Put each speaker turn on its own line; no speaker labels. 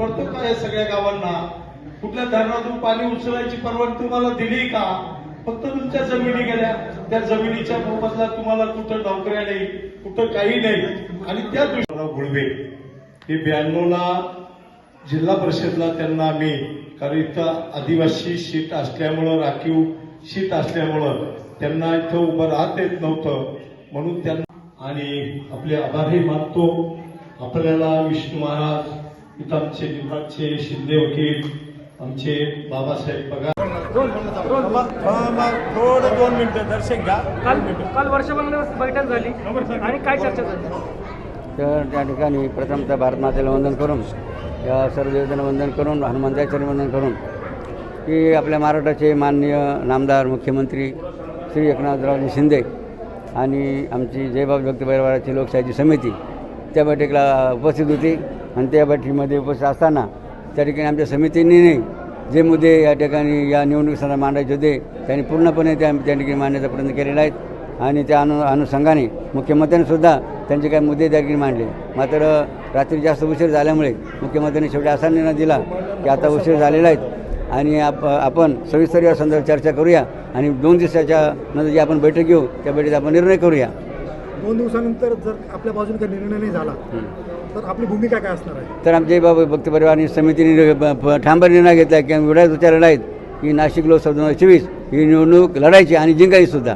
पडतो का या सगळ्या गावांना? कुठल्या धरणातून पाणी उचलायची परवानगी तुम्हाला दिली का? फक्त तुमच्या जमिनी गेल्या. त्या जमिनीच्या मोबदला तुम्हाला कुठं नोकऱ्या नाही कुठं काही नाही. आणि त्या दृष्टीला गुळवे हे ब्याण्णवला जिल्हा परिषदला त्यांना आम्ही कारण इथं आदिवासी शीट असल्यामुळं राखीव शीट असल्यामुळं त्यांना इथं उभं राहत येत नव्हतं. म्हणून त्यांना आणि आपले आभारही मानतो. आपल्याला विष्णू महाराज इथं आमचे विभागचे शिंदे वकील आमचे बाबासाहेब पगार. थोडं दोन मिनिटं दर्शन घ्या.
काल काल वर्षभर बैठक झाली. आणि काय चर्चा झाली?
तर त्या ठिकाणी प्रथमतः भारत मातेला वंदन करून या सर्व देवतांना वंदन करून हनुमंताचरण वंदन करून की आपल्या महाराष्ट्राचे माननीय नामदार मुख्यमंत्री श्री एकनाथरावजी शिंदे आणि आमची जयबाब व्यक्त परिवाराची लोकशाहीची समिती त्या बैठकीला उपस्थित होती. आणि त्या बैठकीमध्ये उपस्थित असताना त्या ठिकाणी आमच्या समितीने जे मुद्दे या ठिकाणी या निवडणुकीसाठी मांडायचे होते त्यांनी पूर्णपणे त्या त्या ठिकाणी मांडण्याचा प्रयत्न केलेला आहे. आणि त्या अनु अनुषंगाने मुख्यमंत्र्यांनी सुद्धा त्यांचे काही मुद्दे त्या ठिकाणी मांडले. मात्र रात्री जास्त उशीर झाल्यामुळे मुख्यमंत्र्यांनी शेवटी असा निर्णय दिला की आता उशीर झालेला आहे. आणि आप आपण सविस्तर या संदर्भात चर्चा करूया आणि दोन दिवसाच्या नंतर जी आपण बैठक घेऊ त्या बैठकीत आपण निर्णय करूया.
दोन दिवसानंतर जर आपल्या बाजूने काही निर्णय नाही झाला तर आपली भूमिका काय असणार आहे?
तर आमच्या बाबा भक्त परिवार समितीने ठामभर निर्णय घेतला की आम्ही एवढ्याच विचारला लढाईत की नाशिक लोकसभा दोन हजार चोवीस ही निवडणूक लढायची आणि जिंकायची सुद्धा.